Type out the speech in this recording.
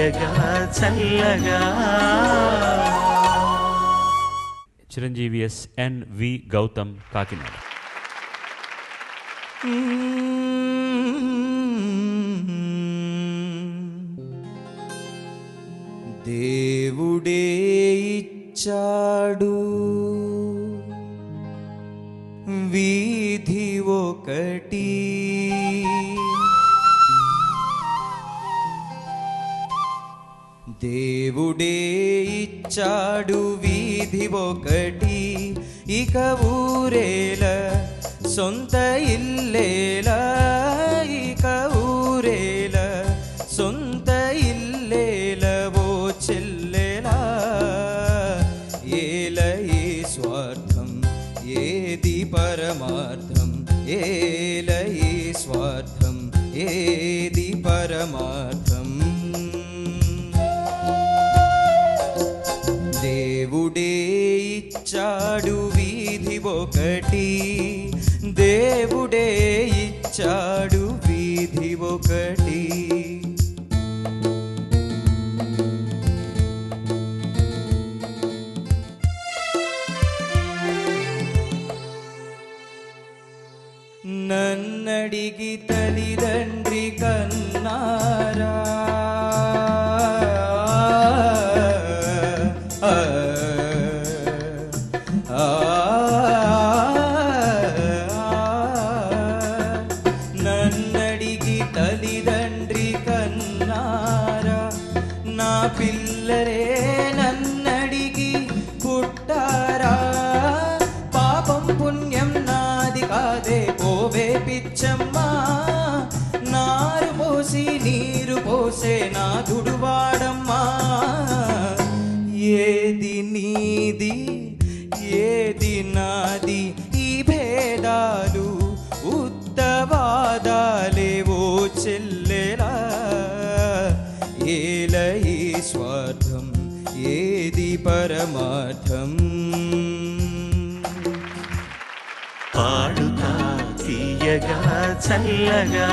తీయగా చల్లగా. Chiranjeevi S N V Gautam Kakinada. దేవుడే ఇచ్చాడు. వీధి ఒకటి. దేవుడే ఇచ్చాడు వీధి ఒకటి. ఇక ఊరేల సొంత ఇల్లేల. ఇక ఊరేల సొంత ఇల్లేల ఓ చెల్లెలా. ఏల ఏ స్వార్థం ఏది పరమార్థం? ఏల ఏ స్వార్థం ఏది పరమార్థం? ఇచ్చాడు వీధి ఒకటి. దేవుడే ఇచ్చాడు వీధి ఒకటి. నన్నడిగి తల్లిదండ్రి కన్నారా? పిల్లరే నన్నడిగి పుట్టారా? పాపం పుణ్యం నాది కాదే పోవే పిచ్చమ్మా. నారు పోసి నీరు పోసే నా దుడువాడమ్మా. ఏది నీది ఏది నాది? ఈ భేదాలు ఉత్తవాదాలేవో చెల్లెలా ఈ స్వార్థం ఏది పరమార్థం? పాడుతా తీయగా చల్లగా.